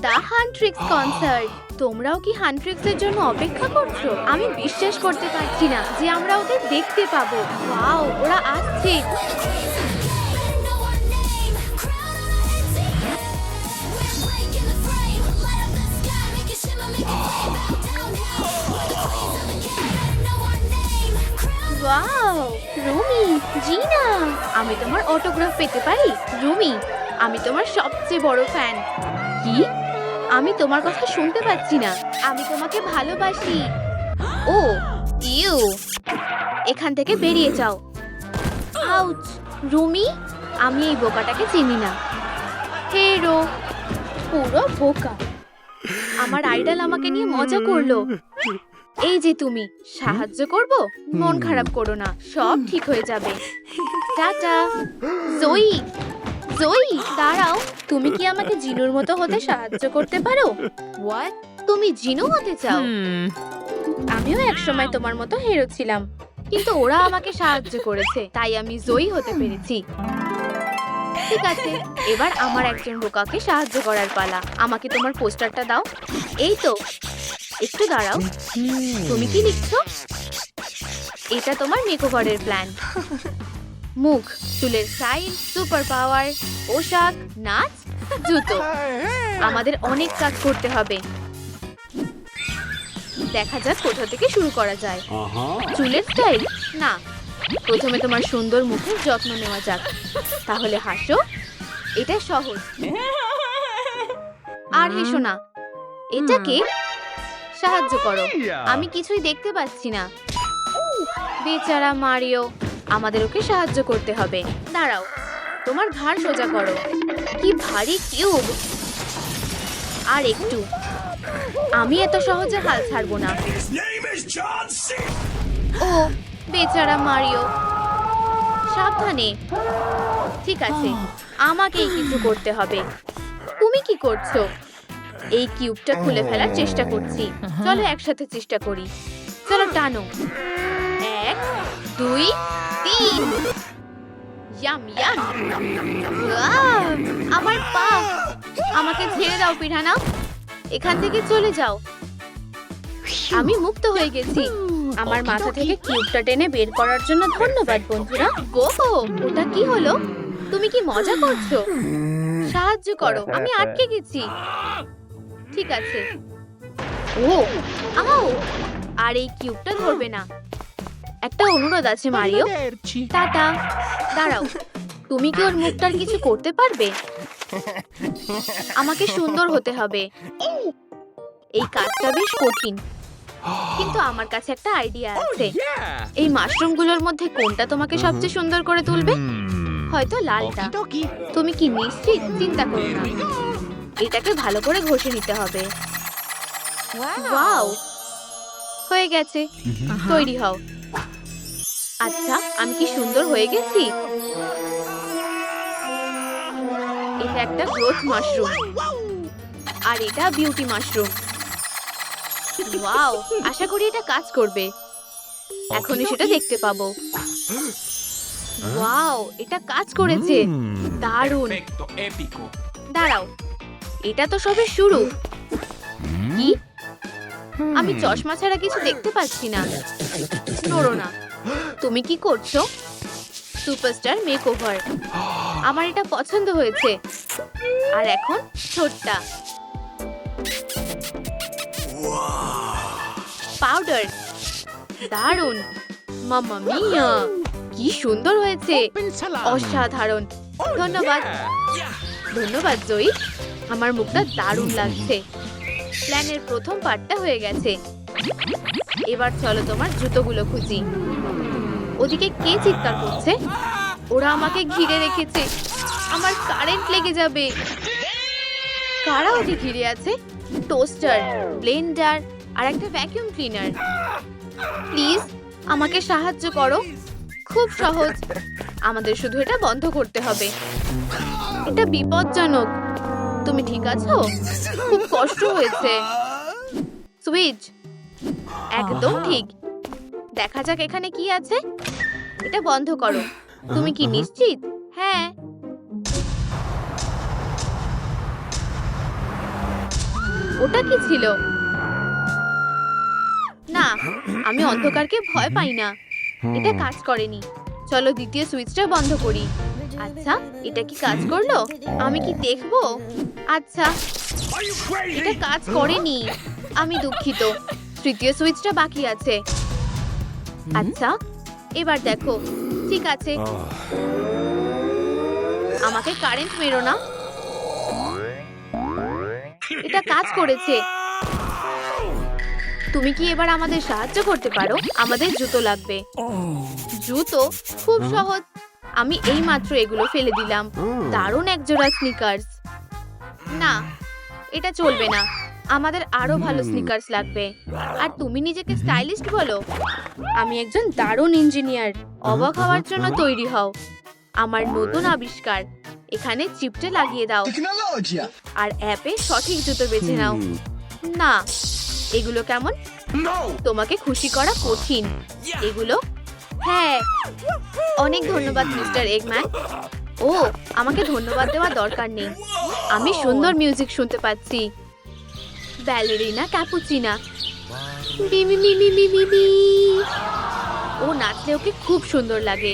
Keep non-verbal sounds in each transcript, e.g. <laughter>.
দা হান্ট্রিক্স concert. তোমরাও কি হান্ট্রিক্স জন্য অপেক্ষা করছ? আমি বিশ্বাস করতে পারছি না যে আমরা ওদের দেখতে পাবো। ওয়াও, ওরা আসছে। রুমি, জিনা। আমি তোমার অটোগ্রাফ পেতে পারি? রুমি, আমি তোমার সবচেয়ে বড় ফ্যান কি? আমি তোমার কথা শুনতে পাচ্ছি না। আমি তোমাকে ভালোবাসি। Oh you. এখান থেকে বেরিয়ে যাও। আউচ রুমি আমি এই বোকাটাকে চিনি না। হেরো পুরো বোকা। আমার আইডল আমাকে নিয়ে মজা করল। এই যে তুমি সাহায্য করব? মন খারাপ করো না সব ঠিক হয়ে যাবে। টাটা। জয়ী। জয়ী দাঁড়াও। তুমি কি আমাকে জিনুর মতো হতে সাহায্য করতে পারো? হোয়াট তুমি জিনু হতে চাও? আমিও একসময় তোমার মতো হেরো ছিলাম। কিন্তু ওরা আমাকে সাহায্য করেছে তাই আমি জয়ী হতে পেরেছি। ঠিক আছে এবার আমার একজন বোকাকে সাহায্য করার পালা। আমাকে তোমার পোস্টারটা দাও। এই তো একটু দাঁড়াও। তুমি কি লিখছো? এটা তোমার মেকওভারের প্ল্যান। মুখ চুলের স্টাইল সুপার পাওয়ার পোশাক নাচ জুতো। আমাদের অনেক কাজ করতে হবে। দেখা যাক কোথা থেকে শুরু করা যায়। চুলের স্টাইল না। প্রথমে তোমার সুন্দর মুখের যত্ন নেওয়া যাক। তাহলে হাসো। এটা সহজ। আর হেসো না। এটাকে সাহায্য করো। আমি কিছুই দেখতে পাচ্ছি না। বেচারা মারিও। আমাদের ওকে সাহায্য করতে হবে। দাঁড়াও, তোমার ঘাড় সোজা করো। কি ভারী কিউব। আর একটু। আমি এত সহজে হাল ছাড়বো না. ও, বেচারা মারিও। সাবধানে। ঠিক আছে, আমাকেই কিছু করতে হবে। তুমি কি করছ? এই কিউবটা খুলে ফেলার চেষ্টা করছি। চলো একসাথে চেষ্টা করি। চলো টানো। এক দুই, তিন। Yum yum. আমার পা। আমাকে ছেড়ে দাও, পিঠানা। এখান থেকে চলে যাও। আমি মুক্ত হয়ে গেছি। আমার মাথা থেকে কিউবটা টেনে বের করার জন্য ধন্যবাদ, বন্ধুরা। গো ওটা কি হলো? তুমি কি মজা করছ? সাহায্য করো, আমি আটকে গেছি। ঠিক আছে। ও, আও। আর এই কিউবটা ধরবে না। একটা অনুরোধ আছে মারিও। টাটা। দাঁড়াও। তুমি কি ওর মুখটার কিছু করতে পারবে? আমাকে সুন্দর হতে হবে। এই কাজটা বেশ কঠিন। কিন্তু আমার কাছে একটা আইডিয়া আছে। এই মাশরুমগুলোর মধ্যে কোনটা তোমাকে সবচেয়ে সুন্দর করে তুলবে? হয়তো লালটা। তুমি কি নিশ্চিত চিন্তা করো না। এটাকে ভালো করে ঘষে নিতে হবে। ওয়াও! হয়ে গেছে। তৈরি হও। আচ্ছা আমি কি সুন্দর হয়ে গেছি? এটা একটা গ্রোথ মাশরুম। আর এটা বিউটি মাশরুম। ওয়াও আশা করি এটা কাজ করবে। এখনই সেটা দেখতে পাবো। ওয়াও এটা কাজ করেছে। দারুণ। দাঁড়াও এটা তো সবে শুরু। কি? আমি চশমা ছাড়া কিছু দেখতে পাচ্ছি না। নড়ো না। তুমি কি করছ? সুপারস্টার মেকওভার আমার এটা পছন্দ হয়েছে। আর এখন ছোটটা। পাউডার দারুণ। মাম্মা মিয়া কি সুন্দর হয়েছে। অসাধারণ। ধন্যবাদ। ধন্যবাদ জয়ী। আমার মুখটা দারুণ লাগছে। প্ল্যানের প্রথম পার্টটা হয়ে গেছে। এবার চলো তোমার জুতোগুলো খুঁজি। ওদিকে কে চিৎকার করছে? ওরা আমাকে ঘিরে রেখেছে। আমার কারেন্ট লেগে যাবে। কারা ওকে ঘিরে আছে? টোস্টার ব্লেন্ডার আর একটা ভ্যাকুয়াম ক্লিনার প্লিজ আমাকে সাহায্য করো। খুব সহজ। আমাদের শুধু এটা বন্ধ করতে হবে। এটা বিপজ্জনক। তুমি ঠিক আছো? খুব কষ্ট হয়েছে। সুইচ একদম ঠিক। দেখা যাক এখানে কি আছে। এটা বন্ধ করো। তুমি কি নিশ্চিত? হ্যাঁ। ওটা কি ছিল? না আমি অন্ধকারকে ভয় পাই না। এটা কাজ করেনি। চলো দ্বিতীয় সুইচটা বন্ধ করি। আচ্ছা এটা কি কাজ করল? আমি কি দেখব? আচ্ছা। এটা? কাজ করেনি। আমি দুঃখিত। তৃতীয় সুইচটা বাকি আছে। আচ্ছা এবার দেখো। ঠিক আছে। আমাকে কারেন্ট মেরো না। এটা কাজ করেছে। তুমি কি এবার আমাদের সাহায্য করতে পারো? আমাদের জুতো লাগবে। জুতো? খুব সহজ। আমি এই মাত্র এগুলো ফেলে দিলাম। দারুণ একজোড়া স্নিকার্স না এটা চলবে না। আমাদের আরও ভালো স্নিকার্স লাগবে। আর তুমি নিজেকে স্টাইলিস্ট বলো। আমি একজন দারুণ ইঞ্জিনিয়ার অবাক হওয়ার জন্য তৈরি হও। আমার নতুন আবিষ্কার। এখানে চিপটা লাগিয়ে দাও। আর অ্যাপে সঠিক জুতো বেছে নাও। না এগুলো কেমন? তোমাকে খুশি করা কঠিন। এগুলো? হ্যাঁ। অনেক ধন্যবাদ মিস্টার এগম্যান। ও আমাকে ধন্যবাদ দেওয়ার দরকার নেই। আমি সুন্দর মিউজিক শুনতে পাচ্ছি। ব্যালেরিনা ক্যাপুচিনা মি মি মি মি মি মি মি। ও নাচলে ওকে খুব সুন্দর লাগে!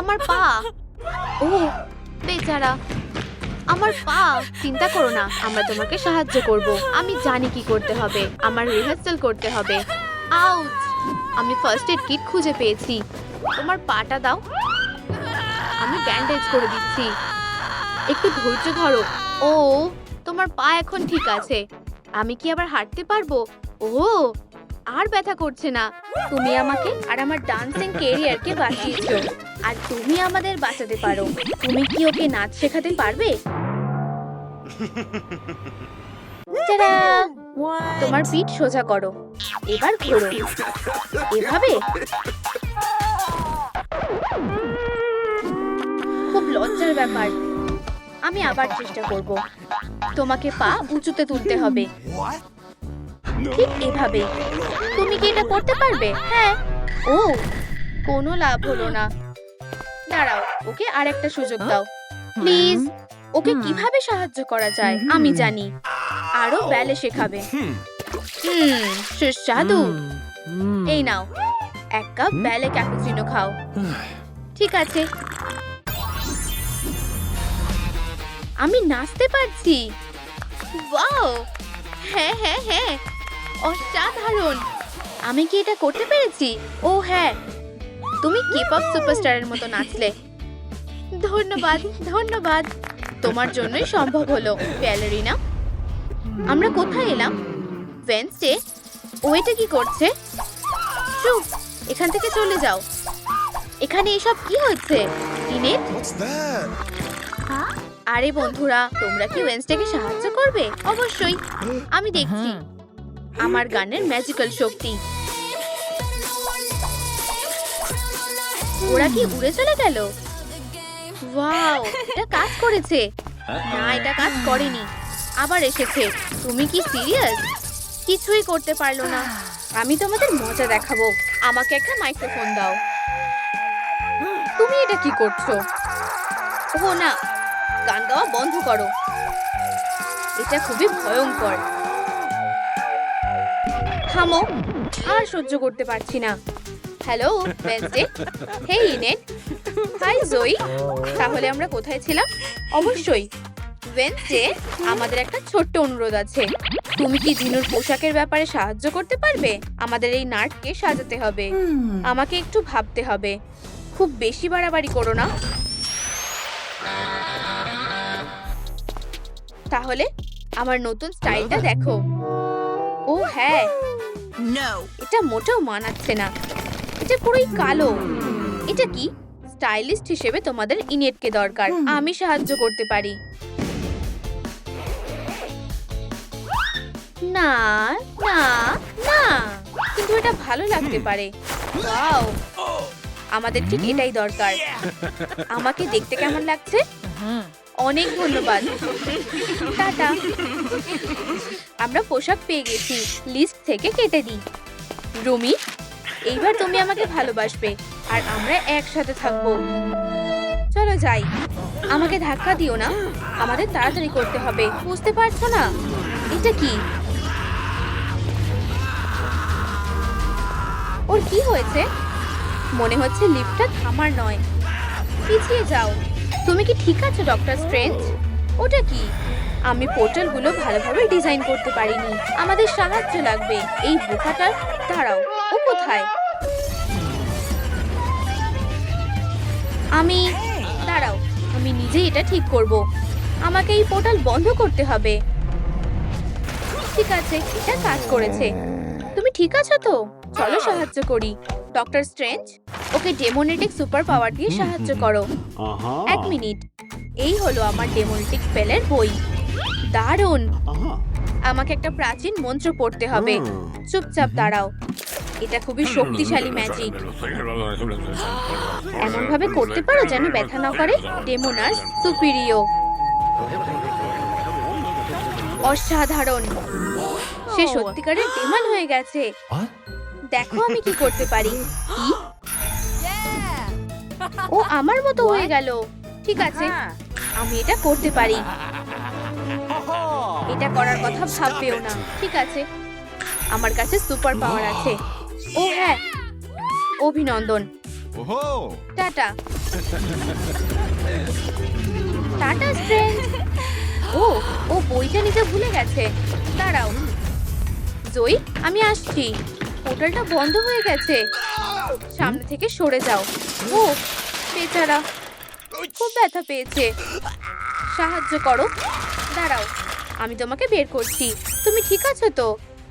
আমার পা। ও, বেচারা। আমার পা, চিন্তা করো না, আমরা তোমাকে সাহায্য করব। আমি জানি কি করতে হবে, আমার রিহার্সাল করতে হবে। আউচ, আমি ফার্স্ট এড কিট খুঁজে পেয়েছি। তোমার পাটা দাও। আমি ব্যান্ডেজ করে দিচ্ছি। একটু ধৈর্য ধরো। ও, তোমার পা এখন ঠিক আছে। আমি কি আবার হাঁটতে পারব? ও, আর ব্যথা করছে না। তুমি আমাকে আর আমার ডান্সিং কেরিয়ারকে বাঁচিয়েছো। আর তুমি আমাদের বাঁচাতে পারো। তুমি কি ওকে নাচ শেখাতে পারবে? তোমার পিঠ সোজা করো। এবার ঘোরো। এভাবে? লজ্জার ব্যাপার। আমি আবার চেষ্টা করব। তোমাকে পা উঁচুতে তুলতে হবে। ঠিক এভাবে। তুমি কি এটা করতে পারবে? হ্যাঁ। ও কোনো লাভ হলো না। দাঁড়াও ওকে আরেকটা সুযোগ দাও। প্লিজ ওকে কীভাবে সাহায্য করা যায়? আমি জানি। আরও ব্যালে শেখাবে। হুম। সুস্বাদু। এই নাও এক কাপ ব্যালে ক্যাপুচিনো খাও। ঠিক আছে। আমি নাচতে পারছি। ওয়াও! হ্যাঁ হ্যাঁ হ্যাঁ। অসাধারণ। আমি কি এটা করতে পেরেছি? ও হ্যাঁ। তুমি কেপপ সুপারস্টারের মতো নাচলে। ধন্যবাদ ধন্যবাদ। তোমার জন্যই সম্ভব হলো, ব্যালেরিনা। আমরা কোথায় এলাম? ভেন্সডে ও এটা কি করছে? চুপ, এখান থেকে চলে যাও। এখানে এসব কি হচ্ছে? that? আরে বন্ধুরা তোমরা কি ওয়েন্সডেকে সাহায্য করবে? অবশ্যই। আমি দেখছি। আমার গানের ম্যাজিক্যাল শক্তি। ওরা কি উড়ে চলে গেল? ওয়াও এটা কাজ করেছে। না এটা কাজ করেনি। আবার এসেছে। তুমি কি সিরিয়াস কিছুই করতে পারল না। আমি তোমাদের মজা দেখাবো। আমাকে একটা মাইক্রোফোন দাও। তুমি এটা কি করছ? ও না গান গাওয়া বন্ধ করো। এটা খুবই ভয়ঙ্কর। থামো আর সহ্য করতে পারছি না। Hello Wednesday hey Enid hi Joyee তাহলে আমরা কোথায় ছিলাম? অবশ্যই ওয়েনসডে আমাদের একটা ছোট্ট অনুরোধ আছে। তুমি কি জিনুর পোশাকের ব্যাপারে সাহায্য করতে পারবে? আমাদের এই নাটকে সাজাতে হবে। আমাকে একটু ভাবতে হবে। খুব বেশি বাড়াবাড়ি করো না। তাহলে আমার নতুন স্টাইলটা দেখো। ও হ্যাঁ। এটা মোটেও মানাচ্ছে না। এটা পুরোই কালো। এটা কি? স্টাইলিস্ট হিসেবে তোমাদের ইনেটকে দরকার। আমি সাহায্য করতে পারি। না না না। কিন্তু এটা ভালো লাগতে পারে। ওয়াও। আমাদের ঠিক এটাই দরকার। আমাকে দেখতে কেমন লাগছে? অনেক ধন্যবাদ। টাটা। আমরা পোশাক পেয়ে গেছি। লিস্ট থেকে কেটে দিই। রুমি, এইবার তুমি আমাকে ভালোবাসবে আর আমরা একসাথে থাকব। চলো যাই। আমাকে ধাক্কা দিও না। আমাদের তাড়াতাড়ি করতে হবে। বুঝতে পারছ না? এটা কি? ওর কি হয়েছে? মনে হচ্ছে লিফটটা থামার নয়। পিছিয়ে যাও। তুমি কি ঠিক আছো ডক্টর স্ট্রেঞ্জ ওটা কি? আমি পোর্টালগুলো ভালোভাবে ডিজাইন করতে পারিনি। আমাদের সাহায্য লাগবে। এই বোকাটার? দাঁড়াও, ও কোথায়? আমি দাঁড়াও, আমি নিজেই এটা ঠিক করব। আমাকে এই পোর্টাল বন্ধ করতে হবে। ঠিক আছে, এটা কাজ করেছে। তুমি ঠিক আছো তো? চলো সাহায্য করি। ডক্টর স্ট্রেঞ্জ ওকে ডেমোনেটিক সুপার পাওয়ার দিয়ে সাহায্য করো. এক মিনিট। এই হলো আমার ডেমোনেটিক স্পেলের বই। দারুণ. আমাকে একটা প্রাচীন মন্ত্র পড়তে হবে। চুপচাপ দাঁড়াও। এটা খুবই শক্তিশালী ম্যাজিক এমন ভাবে করতে পারো যেন ব্যথা না করে ডেমোনাস সুপিরিয় অসাধারণ। সে সত্যিকারের ডেমন হয়ে গেছে? দেখো আমি কি করতে পারি। <gasps> কি ও আমার মতো হয়ে গেল। ঠিক আছে আমি এটা করতে পারি। এটা করার কথা ভাববেও না। ঠিক আছে আমার কাছে সুপার পাওয়ার আছে। ও <gasps> হ্যাঁ অভিনন্দন! টাটা। টাটা ও ও বইটা নিতে ভুলে গেছে। দাঁড়াও। জয়ী আমি আসছি। পোর্টালটা বন্ধ হয়ে গেছে। সামনে থেকে সরে যাও। ও বেচারা খুব ব্যথা পেয়েছে। সাহায্য করো। দাঁড়াও আমি তোমাকে বের করছি। তুমি ঠিক আছো তো?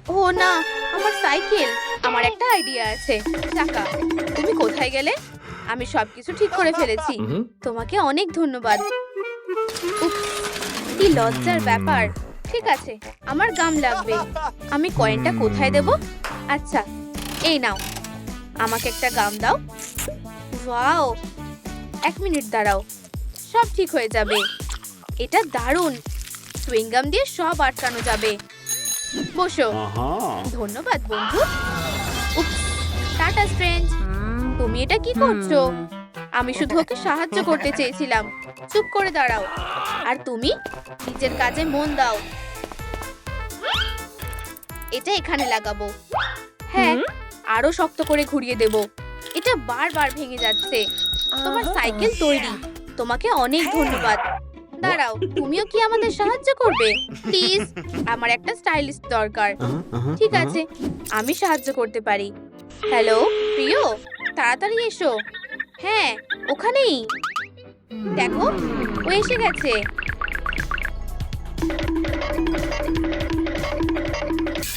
ও না আমার সাইকেল। আমার একটা আইডিয়া আছে। চাকা তুমি কোথায় গেলে? আমি সবকিছু ঠিক করে ফেলেছি। তোমাকে অনেক ধন্যবাদ। কি লজ্জার ব্যাপার। ঠিক আছে আমার গাম লাগবে। আমি কয়েনটা কোথায় দেব? আচ্ছা এই নাও। আমাকে একটা গাম দাও। ওয়াও এক মিনিট দাঁড়াও। সব ঠিক হয়ে যাবে। এটা দারুণ। সুইংগাম দিয়ে সব আটকানো যাবে। বসো. ধন্যবাদ বন্ধু। Tata Strange. তুমি এটা কি করছ? আমি শুধু ওকে সাহায্য করতে চেয়েছিলাম। চুপ করে দাঁড়াও। আর তুমি নিজের কাজে মন দাও। এটা এখানে লাগাবো। হ্যাঁ আরও শক্ত করে ঘুরিয়ে দেব। এটা বারবার ভেঙে যাচ্ছে। তোমার সাইকেল তৈরি। তোমাকে অনেক ধন্যবাদ। দাঁড়াও তুমিও কি আমাদের সাহায্য করবে? প্লিজ আমার একটা স্টাইলিস্ট দরকার। ঠিক আছে আমি সাহায্য করতে পারি। হ্যালো প্রিয় তাড়াতাড়ি এসো। হ্যাঁ ওখানেই। দেখো ও এসে গেছে।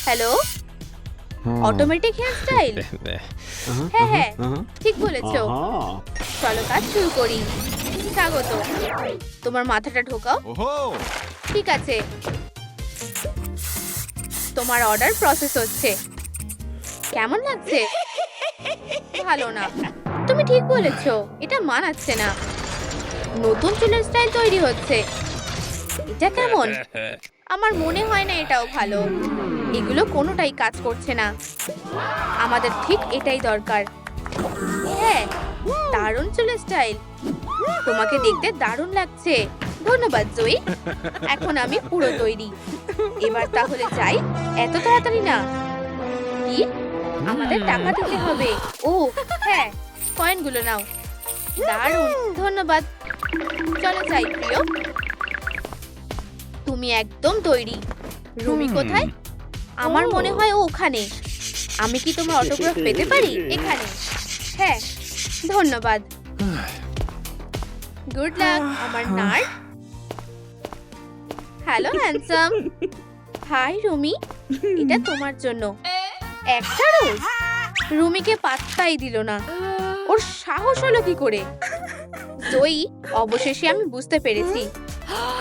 হ্যালো অটোমেটিক হেয়ার স্টাইল হ্যাঁ হ্যাঁ ঠিক বলেছ। Uh-huh. চলো কাজ শুরু করি। স্বাগত। তোমার মাথাটা ঢোকাও! ঠিক আছে। তোমার অর্ডার প্রসেস হচ্ছে। কেমন লাগছে? ভালো না। তুমি ঠিক বলেছ এটা মানাচ্ছে না। নতুন চুলের স্টাইল তৈরি হচ্ছে। এটা কেমন? <laughs> আমার মনে হয় না এটাও ভালো। এগুলো কোনোটাই কাজ করছে না। আমাদের ঠিক এটাই দরকার। হ্যাঁ দারুণ চুলের স্টাইল। তোমাকে দেখতে দারুণ লাগছে। ধন্যবাদ জয়ী এখন আমি পুরো তৈরি। এবার তাহলে যাই। এত তাড়াতাড়ি না। কি? আমাদের টাকা দিতে হবে। ও হ্যাঁ কয়েনগুলো নাও। দারুণ ধন্যবাদ। চলো যাই প্রিয়। তুমি একদম তৈরি। রুমি কোথায়? আমার মনে হয় ও ওখানে। আমি কি তোমার অটোগ্রাফ পেতে পারি? এখানে। হ্যাঁ ধন্যবাদ। গুড লাক আমার nerd hello handsome hi Rumi এটা তোমার জন্য। একটা রোজ? রুমিকে পাত্তাই দিল না। ওর সাহস হলো কি করে? জয়ী অবশেষে আমি বুঝতে পেরেছি।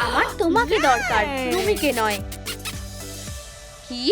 আমার তোমাকে দরকার রুমিকে নয়। কি?